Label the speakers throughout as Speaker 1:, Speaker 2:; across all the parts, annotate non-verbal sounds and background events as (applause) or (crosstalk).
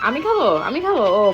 Speaker 1: আমি খাব আমি খাব ও।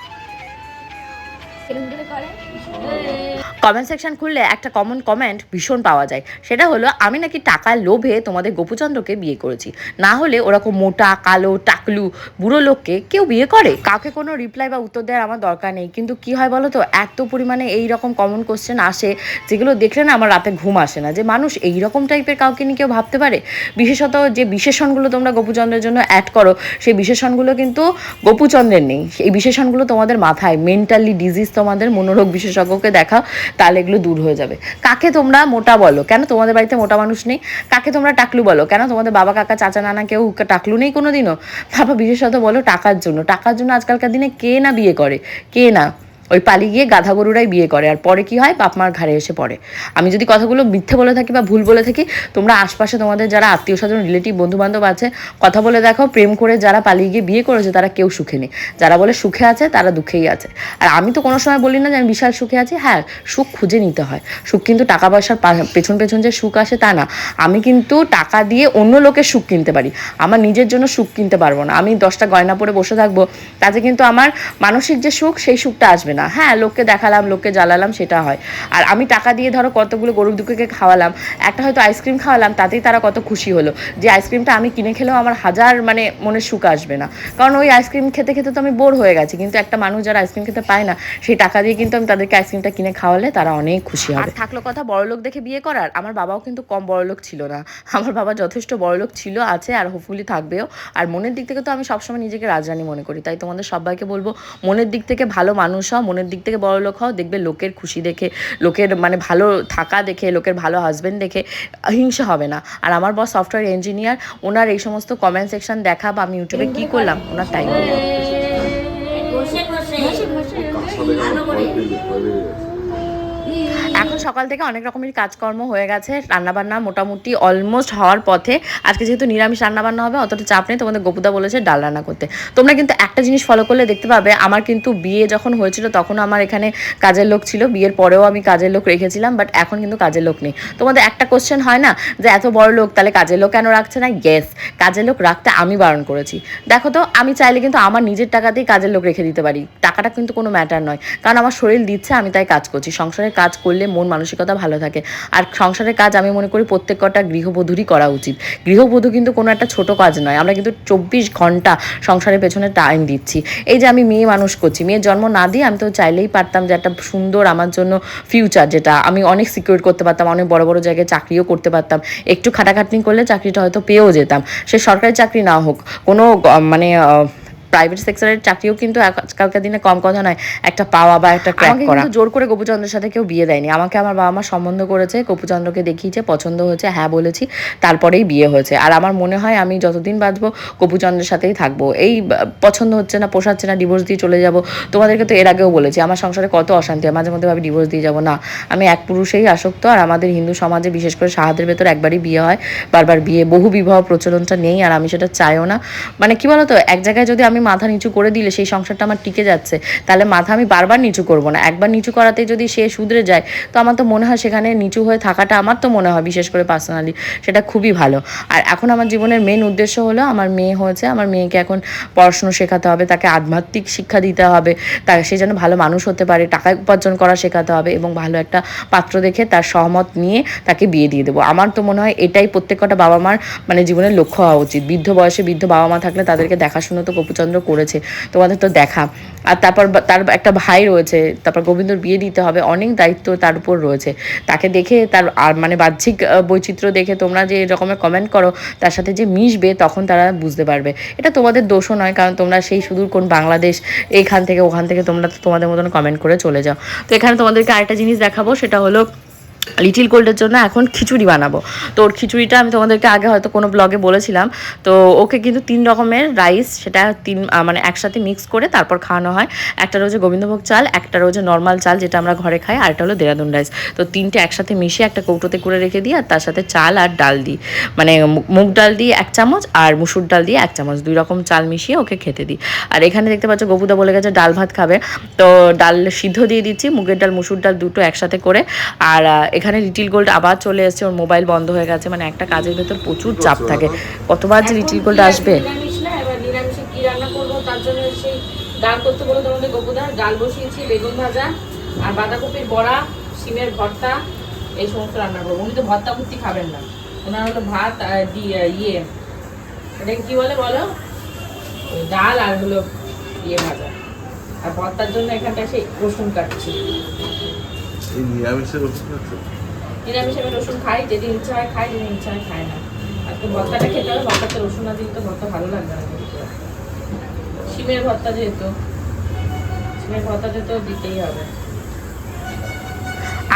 Speaker 1: কমেন্ট সেকশন খুললে একটা কমন কমেন্ট ভীষণ পাওয়া যায়। সেটা হলো, আমি নাকি টাকার লোভে তোমাদের গোপুচন্দ্রকে বিয়ে করেছি। না হলে ওরকম মোটা, কালো, টাকলু, বুড়ো লোককে কেউ বিয়ে করে? কাউকে কোনো রিপ্লাই বা উত্তর দেওয়ার আমার দরকার নেই। কিন্তু কি হয় বলো তো, এত পরিমাণে এই রকম কমন কোশ্চেন আসে, যেগুলো দেখলে না আমার রাতে ঘুম আসে না। যে মানুষ এই রকম টাইপের কাউকে নিয়ে কেউ ভাবতে পারে? বিশেষত যে বিশেষণগুলো তোমরা গোপুচন্দ্রের জন্য অ্যাড করো, সেই বিশেষণগুলো কিন্তু গোপুচন্দ্রের নেই। এই বিশেষণগুলো তোমাদের মাথায় মেন্টালি ডিজিজ তোমাদের মনোরোগ বিশেষজ্ঞকে দেখাও তাহলে এগুলো দূর হয়ে যাবে। কাকে তোমরা মোটা বলো? কেন তোমাদের বাড়িতে মোটা মানুষ নেই? কাকে তোমরা টাকলু বলো? কেন তোমাদের বাবা, কাকা, চাচা, নানা কেউ টাকলু নেই কোনো দিনও বাবা বিশেষত বলো টাকার জন্য। টাকার জন্য আজকালকার দিনে কে না বিয়ে করে? কে না? ওই পালিয়ে গিয়ে গাধা গরুরাই বিয়ে করে, আর পরে কি হয়? বাপ মার ঘাড়ে এসে পড়ে। আমি যদি কথাগুলো মিথ্যে বলে থাকি বা ভুল বলে থাকি, তোমরা আশপাশে তোমাদের যারা আত্মীয় স্বজন রিলেটিভ বন্ধু বান্ধব আছে, কথা বলে দেখো, প্রেম করে যারা পালিয়ে গিয়ে বিয়ে করেছে, তারা কেউ সুখে নেই। যারা বলে সুখে আছে, তারা দুঃখেই আছে। আর আমি তো কোনো সময় বলি না যে আমি বিশাল সুখে আছি। হ্যাঁ সুখ খুঁজে নিতে হয়। সুখ কিন্তু টাকা পয়সার পেছন পেছন যে সুখ আসে তা না। আমি কিন্তু টাকা দিয়ে অন্য লোকের সুখ কিনতে পারি। আমার নিজের জন্য সুখ কিনতে পারব না। আমি দশটা গয়না পরে বসে থাকব, তাতে কিন্তু আমার মানসিক যে সুখ, সেই সুখটা আসবে না। হ্যাঁ লোককে দেখালাম লোককে জ্বালালাম সেটা হয়। আর আমি টাকা দিয়ে ধরো কতগুলো গরুর দুঃখকে খাওয়ালাম একটা হয়তো আইসক্রিম খাওয়ালাম তাতেই তারা কত খুশি হলো। যে আইসক্রিমটা আমি কিনে খেলেও আমার হাজার মানে মনে সুখ আসবে না। কারণ ওই আইসক্রিম খেতে খেতে তো আমি বোর হয়ে গেছি কিন্তু একটা মানুষ যারা আইসক্রিম খেতে পায় না সেই টাকা দিয়ে কিন্তু আমি তাদেরকে আইসক্রিমটা কিনে খাওয়ালে তারা অনেক খুশি হবে। আর থাকল কথা বড়লোক দেখে বিয়ে করার? আমার বাবাও কিন্তু কম বড়লোক ছিল না। আমার বাবা যথেষ্ট বড়লোক ছিল আছে আর হোপফুলি থাকবেও। আর মনের দিক থেকে তো আমি সবসময় নিজেকে রাজরানী মনে করি। তাই তোমাদের সবাইকে বলব মনের দিক থেকে ভালো মানুষ হও মনের দিক থেকে বড় লোক হও দেখবে লোকের খুশি দেখে লোকের মানে ভালো থাকা দেখে লোকের ভালো হাজবেন্ড দেখে হিংসা হবে না। আর আমার বস সফটওয়্যার ইঞ্জিনিয়ার ওনার এই সমস্ত কমেন্ট সেকশন দেখা বা আমি ইউটিউবে কী করলাম ওনার টাইম সকাল থেকে অনেক রকমের কাজকর্ম হয়ে গেছে। রান্নাবান্না মোটামুটি অলমোস্ট হওয়ার পথে। আজকে যেহেতু নিরামিষ রান্নাবান্না হবে, অতটা চাপ নেই। তোমাদের গোপুদা বলেছে ডাল রান্না করতে। তোমরা কিন্তু একটা জিনিস ফলো করলে দেখতে পাবে, আমার কিন্তু বিয়ে যখন হয়েছিল তখন আমার এখানে কাজের লোক ছিল। বিয়ের পরেও আমি কাজের লোক রেখেছিলাম বাট এখন কিন্তু কাজের লোক নেই। তোমাদের একটা কোশ্চেন হয় না? যে এত বড় লোক, তাহলে কাজের লোক কেন রাখছে না? ইয়েস কাজের লোক রাখতে আমি বারণ করেছি। দেখো তো, আমি চাইলে কিন্তু আমার নিজের টাকাতেই কাজের লোক রেখে দিতে পারি। টাকাটা কিন্তু কোনো ম্যাটার নয়। কারণ আমার শরীর দিচ্ছে, আমি তাই কাজ করছি। সংসারের কাজ করলে মন মানসিকতা ভালো থাকে। আর সংসারের কাজ আমি মনে করি প্রত্যেক কটা গৃহবধূরই করা উচিত। গৃহবধূ কিন্তু কোনো একটা ছোট কাজ নয়। আমরা কিন্তু চব্বিশ ঘণ্টা সংসারের পেছনে টাইম দিচ্ছি। এই যে আমি মেয়ে মানুষ করছি, মেয়ের জন্ম না দিয়ে আমি তো চাইলেই পারতাম যে একটা সুন্দর আমার জন্য ফিউচার যেটা আমি অনেক সিকিউর করতে পারতাম, অনেক বড় বড় জায়গায় চাকরিও করতে পারতাম। একটু খাটাখাটনি করলে চাকরিটা হয়তো পেয়েও যেতাম। সে সরকারি চাকরি না হোক, কোনো মানে প্রাইভেট সেক্টরের চাকরিও কিন্তু আজকালকার দিনে কম কথা নয় একটা পাওয়া বা একটা ক্র্যাক করা। জোর করে গোপুচন্দ্রের সাথে কেউ বিয়ে দেয়নি। আমাকে আমার বাবা মা সম্বন্ধ করেছে গোপুচন্দ্রকে দেখিয়েছে পছন্দ হয়েছে হ্যাঁ বলেছি তারপরেই বিয়ে হয়েছে। আর আমার মনে হয় আমি যতদিন বাঁচবো গোপুচন্দ্রের সাথেই থাকব। এই পছন্দ হচ্ছে না পোষাচ্ছে না ডিভোর্স দিয়ে চলে যাব তোমাদেরকে তো এর আগেও বলেছি আমার সংসারে কত অশান্তি হয় মাঝে মধ্যে ভাবি ডিভোর্স দিয়ে যাব। না আমি এক পুরুষেই আসক্ত আর আমাদের হিন্দু সমাজে বিশেষ করে সাহাদের ভেতর একবারই বিয়ে হয় বারবার বিয়ে বহু বিবাহ প্রচলনটা নেই আর আমি সেটা চাইও না। মানে কি বলতো এক জায়গায় যদি আমি মাথা নিচু করে দিলে সেই সংসারটা আমার টিকে যাচ্ছে, তাহলে মাথা আমি বারবার নিচু করব না। একবার নিচু করাতে যদি সে শুধরে যায়, তো আমার তো মনে হয় সেখানে নিচু হয়ে থাকাটা আমার তো মনে হয়, বিশেষ করে পার্সোনালি সেটা খুবই ভালো। আর এখন আমার জীবনের মেন উদ্দেশ্য হলো, আমার মেয়ে হয়েছে, আমার মেয়েকে এখন পড়াশুনো শেখাতে হবে, তাকে আধ্যাত্মিক শিক্ষা দিতে হবে, তা সে যেন ভালো মানুষ হতে পারে, টাকা উপার্জন করা শেখাতে হবে এবং ভালো একটা পাত্র দেখে তার সহমত নিয়ে তাকে বিয়ে দিয়ে দেবো। আমার তো মনে হয় এটাই প্রত্যেক কটা বাবা মার মানে জীবনের লক্ষ্য হওয়া উচিত। বৃদ্ধ বয়সে বৃদ্ধ বাবা মা থাকলে তাদেরকে দেখাশুনো তো গোপুচন্দ্র করেছে। তোমাদের তো দেখা। আর তারপর তার একটা ভাই রয়েছে, তারপর গোবিন্দর বিয়ে দিতে হবে, অনেক দায়িত্ব তার উপর রয়েছে। তাকে দেখে তার আর মানে বাহ্যিক বৈচিত্র্য দেখে তোমরা যে এরকমের কমেন্ট করো, তার সাথে যে মিশবে তখন তারা বুঝতে পারবে। এটা তোমাদের দোষও নয়, কারণ তোমরা সেই সুদূর কোন বাংলাদেশ এইখান থেকে, ওখান থেকে তোমরা তোমাদের মতন কমেন্ট করে চলে যাও। তো এখানে তোমাদেরকে আরেকটা জিনিস দেখাবো, সেটা হলো লিটিল গোল্ডের জন্য এখন খিচুড়ি বানাবো। তো ওর খিচুড়িটা আমি তোমাদেরকে আগে হয়তো কোনো ব্লগে বলেছিলাম। তো ওকে কিন্তু তিন রকমের রাইস সেটা তিন মানে একসাথে মিক্স করে তারপর খাওয়ানো হয়। একটা রোজে গোবিন্দভোগ চাল, একটা রোজে নর্মাল চাল যেটা আমরা ঘরে খাই, আর একটা হলো দেরাদুন রাইস তো তিনটে একসাথে মিশিয়ে একটা কৌটোতে করে রেখে দিই আর তার সাথে চাল আর ডাল দিই। মানে মুগ ডাল দিয়ে এক চামচ আর মুসুর ডাল দিয়ে এক চামচ। দুই রকম চাল মিশিয়ে ওকে খেতে দিই। আর এখানে দেখতে পাচ্ছ গবুদা বলে গেছে ডাল ভাত খাবে। তো ডাল সিদ্ধ দিয়ে দিচ্ছি, মুগের ডাল, মুসুর ডাল দুটো একসাথে করে। আর এখানে লিটিল গোল্ড আবার চলে এসেছে ওর মোবাইল বন্ধ হয়ে গেছে মানে একটা কাজের ভেতর প্রচুর চাপ থাকে। কতবার যে লিটিল গোল্ড আসবে?
Speaker 2: নিরামিষ না এবার নিরামিষে কি রান্না করব? তার জন্য সেই ডাল করতে বলে তোমাদের গোপুদা ডাল বসিয়েছি বেগুন ভাজা আর বাঁধাকপির বড়া সিমের ভর্তা এই সমস্ত রান্না করব। উনি তো ভর্তা ভর্তি খাবেন না। ওনার হলো ভাত আর ইয়ে। এটাকে কি বলে বলো? ডাল আর হলো ইয়ে ভাজা। আর ভর্তার জন্য এখানটা সেই রসুন কাটছি।
Speaker 3: এই নিরামিষে রসুন আছে?
Speaker 2: নিরামিষ আমি রসুন খাই, যেদিন ইচ্ছা হয় খাই, যেদিন ইচ্ছা হয় খাই না। আজকে ভর্তাটা খেতে হবে, ভর্তাতে রসুন না দিলে তো ভর্তা ভালো লাগবে না সিমের ভর্তা যেহেতু, শিমের ভর্তাতে তো দিতেই হবে।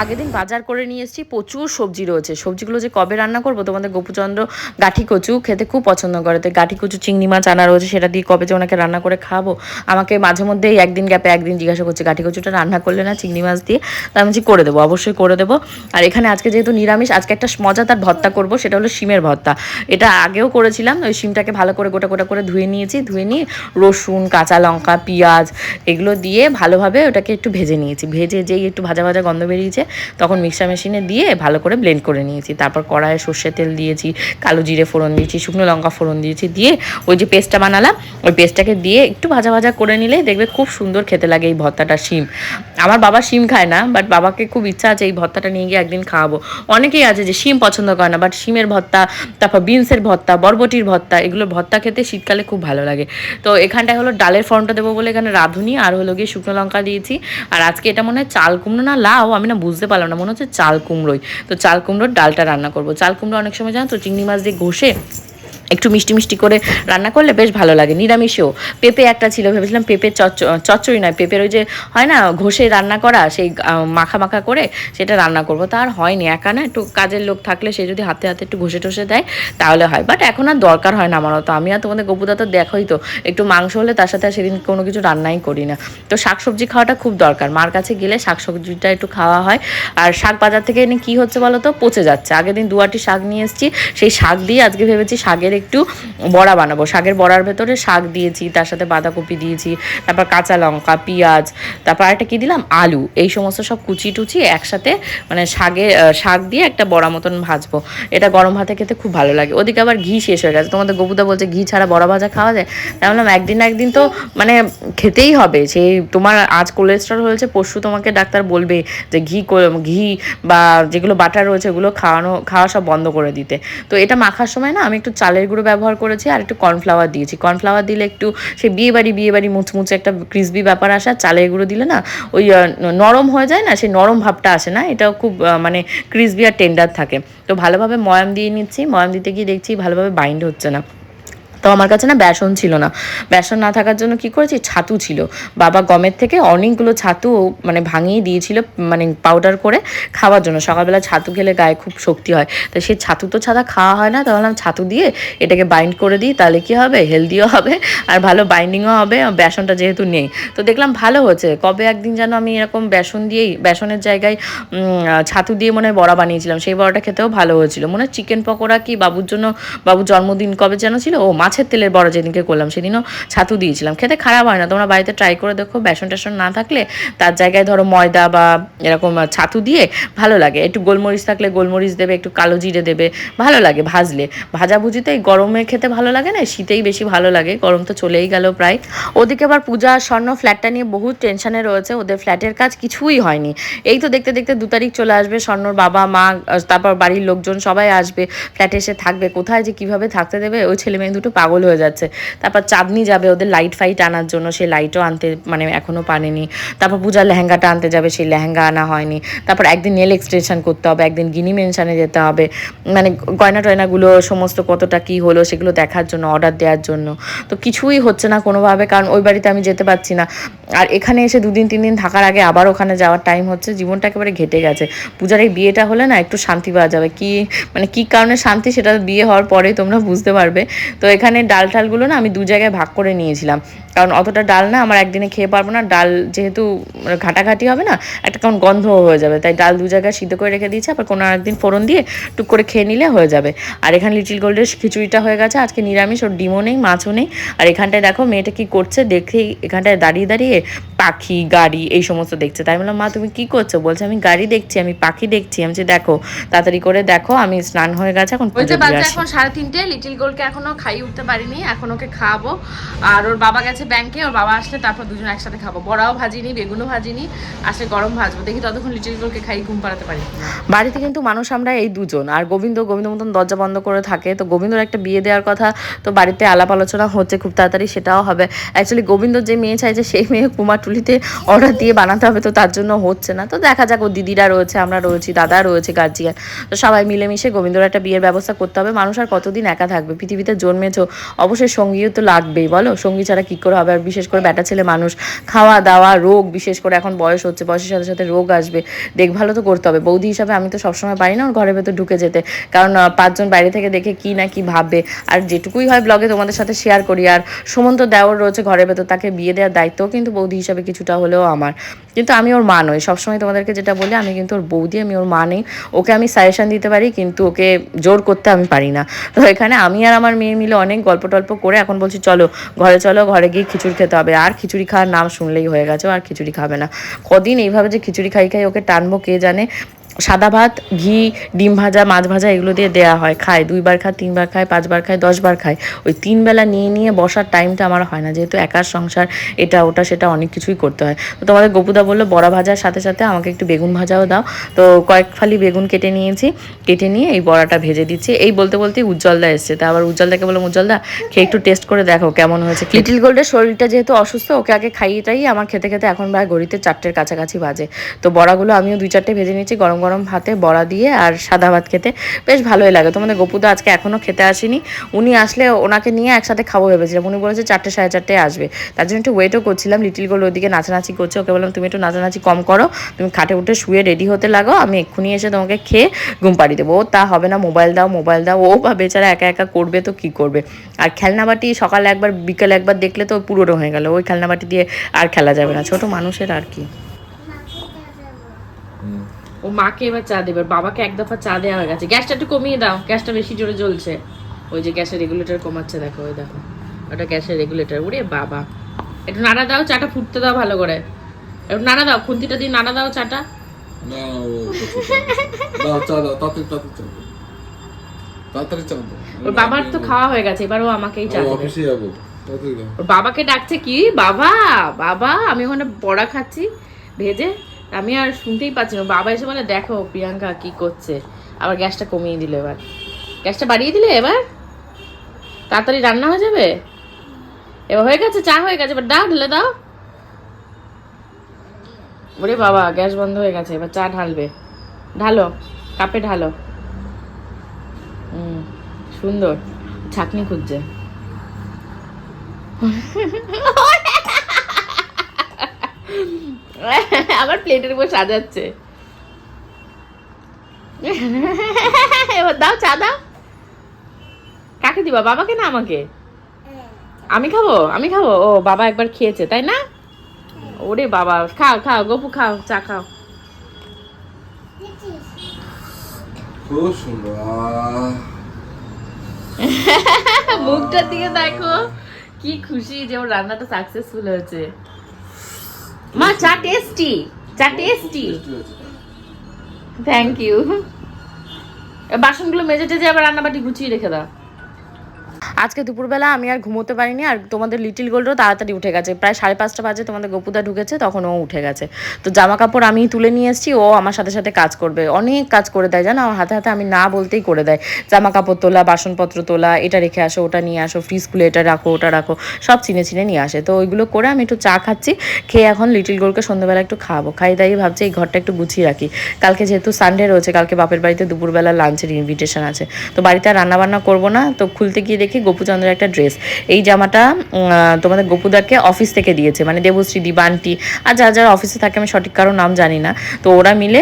Speaker 1: আগের দিন বাজার করে নিয়ে এসেছি, প্রচুর সবজি রয়েছে। সবজিগুলো যে কবে রান্না করব, তোমাদের গোপুচন্দ্র গাঠি কচু খেতে খুব পছন্দ করে। তো গাঠি কচু, চিংড়ি মাছ আনা রয়েছে, সেটা দিয়ে কবে যে ওনাকে রান্না করে খাব। আমাকে মাঝে মধ্যেই একদিন গ্যাপে একদিন জিজ্ঞাসা করছে, গাঠি কচুটা রান্না করলে না চিংড়ি মাছ দিয়ে? তা আমি করে দেবো, অবশ্যই করে দেবো। আর এখানে আজকে যেহেতু নিরামিষ, আজকে একটা মজাদার ভর্তা করব, সেটা হলো শিমের ভর্তা। এটা আগেও করেছিলাম, ওই শিমটাকে ভালো করে গোটা গোটা করে ধুয়ে নিয়েছি, ধুয়ে নিয়ে রসুন, কাঁচা লঙ্কা, পেঁয়াজ, এগুলো দিয়ে ভালোভাবে ওটাকে একটু ভেজে নিয়েছি। ভেজে যেই একটু ভাজা ভাজা গন্ধ বেরিয়েছে তখন মিক্সার মেশিনে দিয়ে ভালো করে ব্লেন্ড করে নিয়েছি। তারপর কড়াইয়ে সর্ষে তেল দিয়েছি, কালো জিরে ফোড়ন দিয়েছি, শুকনো লঙ্কা ফোড়ন দিয়েছি, দিয়ে ওই যে পেস্টটা বানালাম, ওই পেস্টটাকে দিয়ে একটু ভাজা ভাজা করে নিলে দেখবে খুব সুন্দর খেতে লাগে এই ভর্তাটা শিম। আমার বাবা শিম খায় না বাট বাবাকে খুব ইচ্ছা আছে এই ভর্তাটা নিয়ে গিয়ে একদিন খাওয়াবো। অনেকেই আছে যে শিম পছন্দ করে না বাট শিমের ভর্তা, তারপর বিনসের ভর্তা, বরবটির ভর্তা এগুলোর ভর্তা খেতে শীতকালে খুব ভালো লাগে। তো এখানটায় হলো ডালের ফর্মটা দেবো বলে এখানে রাঁধুনি, আর হলো গিয়ে শুকনো লঙ্কা দিয়েছি। আর আজকে এটা মনে হয় চাল কুমড়ো না, লাউ, আমি না বুঝতে পারলাম না, মনে হচ্ছে চাল কুমড়োই। তো চাল কুমড়োর ডালটা রান্না করব। চাল কুমড়ো অনেক সময় জানো তো, চিংড়ি মাছ দিয়ে ঘষে একটু মিষ্টি মিষ্টি করে রান্না করলে বেশ ভালো লাগে, নিরামিষেও। পেঁপে একটা ছিল, ভেবেছিলাম পেঁপে চচ্চ, চচ্চড়ি নয়, পেঁপের ওই যে হয় না, ঘষে রান্না করা, সেই মাখা মাখা করে সেটা রান্না করব। তার হয়নি, একা না, একটু কাজের লোক থাকলে সে যদি হাতে হাতে একটু ঘষে টষে দেয়, তাহলে হয়। বাট এখন আর দরকার হয় না আমার অত। আমি আর তোমাদের গপুদা তো দেখোই তো, একটু মাংস হলে তার সাথে সেদিন কোনো কিছু রান্নাই করি না। তো শাকসবজি খাওয়াটা খুব দরকার। মার কাছে গেলে শাকসবজিটা একটু খাওয়া হয়। আর শাক বাজার থেকে এনে কী হচ্ছে বলো তো? পচে যাচ্ছে। আগের দিন দুয়াটি শাক নিয়ে এসেছি, সেই শাক দিয়ে আজকে ভেবেছি শাকের একটু বড়া বানাবো। শাকের বড়ার ভেতরে শাক দিয়েছি, তার সাথে বাঁধাকপি দিয়েছি, তারপর কাঁচা লঙ্কা, পেঁয়াজ, তারপর একটা কি দিলাম? আলু। এই সমস্ত সব কুচি টুচি একসাথে মানে শাকে শাক দিয়ে একটা বড়া মতন ভাজবো। এটা গরম ভাতে খেতে খুব ভালো লাগে। ওদিকে আবার ঘি শেষ হয়ে গেছে। তোমাদের গবুদা বলছে ঘি ছাড়া বড়া ভাজা খাওয়া যায়? তাই বললাম, একদিন না একদিন তো মানে খেতেই হবে। সেই তোমার আজ কোলেস্ট্রল হয়েছে, পরশু তোমাকে ডাক্তার বলবে যে ঘি ঘি বা যেগুলো বাটার রয়েছে, ওগুলো খাওয়ানো, খাওয়া সব বন্ধ করে দিতে। তো এটা মাখার সময় না আমি একটু চালের গুঁড়ো ব্যবহার করেছি আর একটু কর্নফ্লাওয়ার দিয়েছি। কর্নফ্লাওয়ার দিলে একটু সে বিয়ে বাড়ি বিয়ে বাড়ি মুচমুচে একটা ক্রিসপি ব্যাপার আসে আর চালের গুঁড়ো দিলে না ওই নরম হয়ে যায় না, সেই নরম ভাবটা আসে না, এটাও খুব মানে ক্রিসপি আর টেন্ডার থাকে। তো ভালোভাবে ময়াম দিয়ে নিচ্ছি, ময়াম দিতে গিয়ে দেখছি ভালোভাবে বাইন্ড হচ্ছে না। তো আমার কাছে না বেসন ছিল না। বেসন না থাকার জন্য কি করেছি? ছাতু ছিল। বাবা গমের থেকে অনেকগুলো ছাতু মানে ভাঙিয়ে দিয়েছিল মানে পাউডার করে খাওয়ার জন্য। সকালবেলা ছাতু খেলে গায়ে খুব শক্তি হয়। তো সেই ছাতু তো ছাড়া খাওয়া হয় না। তো ভাবলাম ছাতু দিয়ে এটাকে বাইন্ড করে দিই, তাহলে কি হবে? হেলদিও হবে আর ভালো বাইন্ডিংও হবে। বেসনটা যেহেতু নেই। তো দেখলাম ভালো হচ্ছে কবে একদিন যেন আমি এরকম বেসন দিয়েই, বেসনের জায়গায় ছাতু দিয়ে মনে হয় বড়া বানিয়েছিলাম। সেই বড়াটা খেতেও ভালো হয়েছিল। মনে হয় চিকেন পকোড়া কি বাবুর জন্য, বাবুর জন্মদিন কবে যেন ছিল? ও মাছের তেলের বড়া যেদিনকে করলাম, সেদিনও ছাতু দিয়েছিলাম। খেতে খারাপ হয় না, তোমরা বাড়িতে ট্রাই করে দেখো, বেসন টেসন না থাকলে তার জায়গায় ধরো ময়দা বা এরকম ছাতু দিয়ে ভালো লাগে। একটু গোলমরিচ থাকলে গোলমরিচ দেবে, একটু কালো জিরে দেবে, ভালো লাগে ভাজলে। ভাজাভুজিতে গরমে খেতে ভালো লাগে না? শীতেই বেশি ভালো লাগে, গরম তো চলেই গেল প্রায়। ওদিকে আবার পূজা, স্বর্ণ ফ্ল্যাটটা নিয়ে বহু টেনশনে রয়েছে, ওদের ফ্ল্যাটের কাজ কিছুই হয়নি। এই তো দেখতে দেখতে দু তারিখ চলে আসবে, স্বর্ণর বাবা, মা, তারপর বাড়ির লোকজন সবাই আসবে ফ্ল্যাটে এসে থাকবে। কোথায় যে কীভাবে থাকতে দেবে, ওই ছেলে মেয়ে দুটো পাগল হয়ে যাচ্ছে। তারপর চাঁদনি যাবে ওদের লাইট ফাইট আনার জন্য, সে লাইটও আনতে মানে এখনও পারেনি। তারপর পূজার লেহেঙ্গাটা আনতে যাবে, সেই লেহেঙ্গা আনা হয়নি। তারপর একদিন নেল এক্সটেনশন করতে হবে, একদিন গিনি মেনশানে যেতে হবে। মানে গয়না টয়নাগুলো সমস্ত কতটা কি হলো সেগুলো দেখার জন্য অর্ডার দেওয়ার জন্য। তো কিছুই হচ্ছে না কোনোভাবে, কারণ ওই বাড়িতে আমি যেতে পারছি না। আর এখানে এসে দুদিন, তিন দিন থাকার আগে আবার ওখানে যাওয়ার টাইম হচ্ছে, জীবনটা একেবারে ঘেটে গেছে। পূজার এই বিয়েটা হলে না একটু শান্তি পাওয়া যাবে। কি মানে কি কারণে শান্তি, সেটা বিয়ে হওয়ার পরে তোমরা বুঝতে পারবে। তো এখানে এখানে ডাল টালগুলো না আমি দু জায়গায় ভাগ করে নিয়েছিলাম। কারণ অতটা ডাল না আমার একদিনে খেয়ে পারব না। ডাল যেহেতু ঘাটাঘাটি হবে না একটা কেমন গন্ধ হয়ে যাবে। তাই ডাল দু জায়গায় সিদ্ধ করে রেখে দিয়েছি আবার কোনো একদিন ফোড়ন দিয়ে টুক করে খেয়ে নিলে হয়ে যাবে। আর এখানে লিটিল গোল্ডের খিচুড়িটা হয়ে গেছে আজকে নিরামিষ ওর ডিমও নেই মাছও নেই। আর এখানটায় দেখো মেয়েটা কি করছে দেখেই এখানটায় দাঁড়িয়ে দাঁড়িয়ে পাখি গাড়ি এই সমস্ত দেখছে। তাই বললাম মা তুমি কি করছ? বলছে আমি গাড়ি দেখছি আমি পাখি দেখছি। আমি যে দেখো তাড়াতাড়ি করে দেখো আমি স্নান হয়ে গেছে এখন
Speaker 2: সাড়ে তিনটে লিটিল গোলকে এখনও খাইয়ে উঠতে পারিনি, এখন ওকে খাওয়াবো। আর ওর বাবা গেছে ব্যাংকে ওর বাবা আসলে তারপর দুজন একসাথে খাব। বড়াও ভাজিনি, বেগুনও ভাজিনি, আসলে গরম ভাজবো। দেখি ততক্ষণ লিটিল গোলকে খাইয়ে ঘুম পাড়াতে পারি
Speaker 1: বাড়িতে কিন্তু মানুষ আমরা এই দুজন। আর গোবিন্দ গোবিন্দ মতন দরজা বন্ধ করে থাকে। তো গোবিন্দর একটা বিয়ে দেওয়ার কথা, তো বাড়িতে আলাপ আলোচনা হচ্ছে খুব তাড়াতাড়ি, সেটাও হবে। অ্যাকচুয়ালি গোবিন্দ যে মেয়ে চাইছে, সেই মেয়ে কুমারটুলিতে অর্ডার দিয়ে বানাতে হবে, তো তার জন্য হচ্ছে না। তো দেখা যাক, ও দিদিরা রয়েছে, আমরা রয়েছি, দাদা রয়েছে গার্জিয়ান তো সবাই মিলেমিশে গোবিন্দর একটা বিয়ের ব্যবস্থা করতে হবে। মানুষ আর কতদিন একা থাকবে? পৃথিবীতে জন্মেছো অবশ্যই সঙ্গীও তো লাগবেই, বলো? সঙ্গী ছাড়া কী করে হবে? আর বিশেষ করে ব্যাটা ছেলে মানুষ খাওয়া দাওয়া রোগ, বিশেষ করে এখন বয়স হচ্ছে, বয়সের সাথে সাথে রোগ আসবে, দেখভালও তো করতে হবে। বৌদি হিসাবে আমি তো সবসময় পারি না ওর ঘরের ভেতর ঢুকে যেতে। কারণ পাঁচজন বাইরে থেকে দেখে কি না কি ভাববে। আর যেটুকুই হয় ব্লগে তোমাদের সাথে শেয়ার করি। আর সুমন্ত দেওয়ার রয়েছে ঘরের ভেতর, তাকে বিয়ে দেওয়ার দায়িত্বও কিন্তু বৌদি হিসাবে কিছুটা হলেও আমার। কিন্তু আমি ওর মা নই। সবসময় তোমাদেরকে যেটা বলি, আমি কিন্তু ওর বৌদি, আমি ওর মা নেই। ওকে আমি সাজেশন দিতে পারি, কিন্তু ওকে জোর করতে আমি পারি না। তো এখানে আমি আর আমার মেয়ে মিলে অনেক গল্প টল্প করে এখন বলছি, চলো, ঘরে চলো, ঘরে গিয়ে খিচুড়ি খেতে হবে। আর খিচুড়ি খাওয়ার নাম শুনলেই হয়ে গেছে আর খিচুড়ি খাবে না। কদিন এইভাবে যে খিচুড়ি খাই খাই ওকে টানবো কে জানে? সাদা ভাত, ঘি, ডিম ভাজা, মাছ ভাজা, এগুলো দিয়ে দেওয়া হয়, খায়। দুইবার খায়, তিনবার খায়, পাঁচবার খায়, দশবার খায়। ওই তিন বেলা নিয়ে নিয়ে বসার টাইমটা আমার হয় না। যেহেতু একার সংসার, এটা, ওটা, সেটা অনেক কিছুই করতে হয়। তো তোমাদের গপুদা বলল, বড়া ভাজার সাথে সাথে আমাকে একটু বেগুন ভাজাও দাও। তো কয়েক ফালি বেগুন কেটে নিয়েছি। কেটে নিয়ে এই বড়াটা ভেজে দিচ্ছি। এই বলতে বলতে উজ্জ্বলদা এসছে। তা আবার উজ্জ্বলদাকে বললাম, উজ্জ্বলদা, খেয়ে একটু টেস্ট করে দেখো কেমন হয়েছে লিটিল গোল্ডের শরীরটা যেহেতু অসুস্থ, ওকে আগে খাইয়ে টাইয়ে আমার খেতে খেতে এখন প্রায় গড়িতে চারটের কাছাকাছি বাজে। তো বড়াগুলো আমিও দুই চারটে ভেজে নিয়েছি, গরম গরম ভাতে বড়া দিয়ে আর সাদা ভাত খেতে বেশ ভালোই লাগে। তোমাদের গপুদা আজকে এখনও খেতে আসেনি। উনি আসলে ওনাকে নিয়ে একসাথে খাব ভেবেছিলাম। উনি বলেছে চারটে সাড়ে চারটে আসবে। তার জন্য একটু ওয়েটও করছিলাম। লিটিল গোল্ড ওদিকে নাচানাচি করছে। ওকে বললাম, তুমি একটু নাচানাচি কম করো। তুমি খাটে উঠে শুয়ে রেডি হতে লাগো। আমি এক্ষুনি এসে তোমাকে খেয়ে ঘুম পাড়িয়ে দেবো। ও, তা হবে না। মোবাইল দাও মোবাইল দাও। ও বা বেচারা একা একা করবে তো কি করবে? আর খেলনাবাটি সকালে একবার, বিকেলে একবার দেখলে তো পুরোনো হয়ে গেল। ওই খেলনাবাটি দিয়ে আর খেলা যাবে না। ছোট মানুষের আর কি।
Speaker 2: ও মাকে এবার চা দেবে বাবাকে এক দফা চা দেওয়া হয়ে গেছে। গ্যাসটা একটু কমিয়ে দাও গ্যাসটা বেশি জোরে জ্বলছে। ওই যে গ্যাসের রেগুলেটর কমাচ্ছে দেখো ওই দেখো। ওটা গ্যাসের রেগুলেটর ওরে বাবা। একটু নাড়া দাও চাটা ফুটতে দাও ভালো করে। একটু নাড়া দাও খুন্তিটা দিয়ে নাড়া দাও চাটা। ওর বাবার তো খাওয়া হয়ে গেছে এবার ও আমাকেই চা দেবে। ওর বাবাকে ডাকছে কি? বাবা বাবা আমি ওখানে বড়া খাচ্ছি ভেজে আমি আর শুনতেই পাচ্ছি না। বাবা এসে বলে, দেখো, প্রিয়াঙ্কা কি করছে? আবার গ্যাসটা কমিয়ে দিল এবার। গ্যাসটা বাড়িয়ে দিলে এবার? তাড়াতাড়ি রান্না হয়ে যাবে? এবার হয়ে গেছে, চা হয়ে গেছে, এবার দাও, ঢেলে দাও। ওরে বাবা, গ্যাস বন্ধ হয়ে গেছে, এবার চা ঢালবে। ঢালো, কাপে ঢালো। হুম, সুন্দর, ছাকনি খুঁজছে। (laughs) (laughs) আবার প্লেটের উপর সাজাচ্ছে। এবার দাও চা দাও। কাকে দিবা বাবাকে না আমাকে? আমি খাব? আমি খাব? ও বাবা একবার খেয়েছে তাই না? ওরে বাবা খাও খাও গপু খাও চা খাও। (laughs) মুখটার দিকে দেখো কি খুশি যে ওর রান্নাটা সাকসেসফুল হয়েছে। মা, চা টেস্টি চা টেস্টি থ্যাংক ইউ বাসনগুলো মেজে টেজে আবার রান্নাবাটি গুছিয়ে রেখে দাও।
Speaker 1: আজকে দুপুরবেলা আমি আর ঘুমোতে পারিনি আর তোমাদের লিটিল গোল্ডও তাড়াতাড়ি উঠে গেছে। প্রায় সাড়ে পাঁচটা বাজে তোমাদের গপুদা ঢুকেছে, তখন ও উঠে গেছে। তো জামা কাপড় আমি তুলে নিয়ে এসেছি, ও আমার সাথে সাথে কাজ করবে। অনেক কাজ করে দেয় জানো, আমার হাতে হাতে আমি না বলতেই করে দেয়। জামা কাপড় তোলা, বাসনপত্র তোলা, এটা রেখে আসো, ওটা নিয়ে আসো ফ্রিজ খুলে এটা রাখো, ওটা রাখো, সব চিনে চিনে নিয়ে আসে। তো ওইগুলো করে আমি একটু চা খাচ্ছি, খেয়ে এখন লিটিল গোলকে সন্ধ্যাবেলা একটু খাওয়াবো। খাই দাই ভাবছি এই ঘরটা একটু গুছিয়ে রাখি। কালকে যেহেতু সানডে রয়েছে, কালকে বাপের বাড়িতে দুপুরবেলা লাঞ্চের ইনভিটেশন আছে। তো বাড়িতে রান্নাবান্না করব না, তো খুলতে গিয়ে দেখি গোপুচন্দ্রের একটা ড্রেস। এই জামাটা তোমাদের গোপুদাকে অফিস থেকে দিয়েছে। মানে দেবশ্রী দিবান্টি আর যা যারা অফিসে থাকে, আমি সঠিক কারও নাম জানি না। তো ওরা মিলে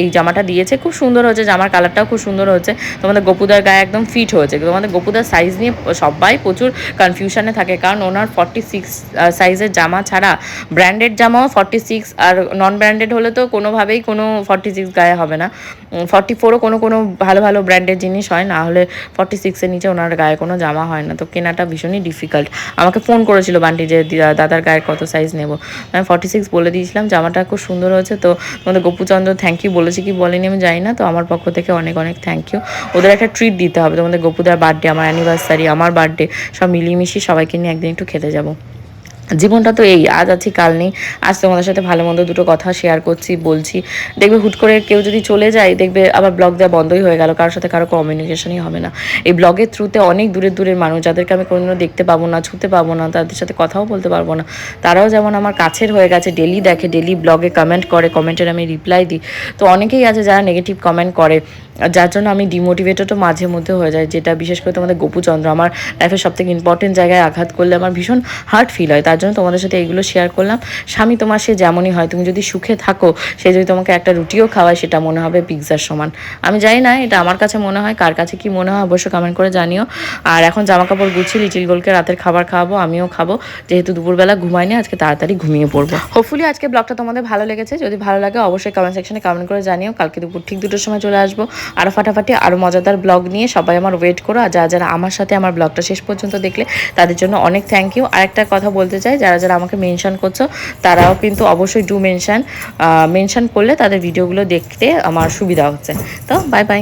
Speaker 1: এই জামাটা দিয়েছে। খুব সুন্দর হয়েছে, জামার কালারটাও খুব সুন্দর হয়েছে। তোমাদের গোপুদার গায়ে একদম ফিট হয়েছে। তোমাদের গোপুদার সাইজ নিয়ে সবাই প্রচুর কনফিউশনে থাকে। কারণ ওনার ফর্টি সিক্স সাইজের জামা ছাড়া ব্র্যান্ডেড জামাও ফর্টি সিক্স আর নন ব্র্যান্ডেড হলে তো কোনোভাবেই কোনো ফর্টি সিক্স গায়ে হবে না। ফর্টি ফোরও কোনো কোনো ভালো ভালো ব্র্যান্ডের জিনিস হয় না। হলে ফর্টি সিক্সের নিচে ওনার গায়ে কোনো জামা হয় না। তো কেনাটা ভীষণই ডিফিকাল্ট আমাকে ফোন করেছিল বান্টি যে দাদার গায়ের কত সাইজ নেব? আমি ফর্টি সিক্স বলে দিয়েছিলাম, জামাটা খুব সুন্দর হয়েছে। তো তোমাদের গোপুচন্দ্র থ্যাংক ইউ বলেছে কি বলেনি আমি জানি না। তো আমার পক্ষ থেকে অনেক অনেক থ্যাংক ইউ ওদের একটা ট্রিট দিতে হবে। তোমাদের গোপুদার বার্থডে আমার অ্যানিভার্সারি আমার বার্থডে সব মিলিয়ে মিশিয়ে সবাইকে নিয়ে একদিন একটু খেতে যাব। জীবনটা তো এই, আজ আছি, কাল নেই। আজ তোমাদের সাথে ভালো মন্দ দুটো কথা শেয়ার করছি, বলছি। দেখবে হুট করে কেউ যদি চলে যায়, দেখবে আবার ব্লগ দেওয়া বন্ধই হয়ে গেল, কারোর সাথে কারও কমিউনিকেশনই হবে না। এই ব্লগের থ্রুতে অনেক দূরের দূরের মানুষ, যাদেরকে আমি কোনোদিনও দেখতে পাবো না, ছুতে পাবো না, তাদের সাথে কথাও বলতে পারব না। তারাও যেমন আমার কাছের হয়ে গেছে ডেলি দেখে ডেলি ব্লগে কমেন্ট করে কমেন্টের আমি রিপ্লাই দিই। তো অনেকেই আছে যারা নেগেটিভ কমেন্ট করে। যার জন্য আমি ডিমোটিভেটেডও মাঝে মধ্যে হয়ে যায় যেটা বিশেষ করে তোমাদের গোপুচন্দ্র। আমার লাইফের সব থেকে ইম্পর্টেন্ট জায়গায় আঘাত করলে আমার ভীষণ হার্ট ফিল হয়। তার জন্য তোমাদের সাথে এইগুলো শেয়ার করলাম। স্বামী তোমার সে যেমনই হয়, তুমি যদি সুখে থাকো, সে যদি তোমাকে একটা রুটিও খাওয়ায়, সেটা মনে হবে পিৎজার সমান। আমি জানি না এটা আমার কাছে মনে হয়, কার কাছে কি মনে হয় অবশ্যই কমেন্ট করে জানিও। আর এখন জামা কাপড় গুছিয়ে লিটিল গোলকে রাতের খাবার খাওয়াবো, আমিও খাব। যেহেতু দুপুরবেলা ঘুমাইনি, আজকে তাড়াতাড়ি ঘুমিয়ে পড়ব। হোপফুলি আজকে ব্লগটা তোমাদের ভালো লেগেছে। যদি ভালো লাগে, অবশ্যই কমেন্ট সেকশনে কমেন্ট করে জানিও। কালকে দুপুর ঠিক দুটোর সময় চলে আসব। আরও ফাটাফাটি আরও মজাদার ব্লগ নিয়ে সবাই আমার ওয়েট করো। আর যারা যারা আমার সাথে আমার ব্লগটা শেষ পর্যন্ত দেখলে, তাদের জন্য অনেক থ্যাংক ইউ আর একটা কথা বলতে চাই যারা যারা আমাকে মেনশান করছ, তারাও কিন্তু অবশ্যই ডু মেনশান মেনশান করলে তাদের ভিডিওগুলো দেখতে আমার সুবিধা হচ্ছে। তো বাই বাই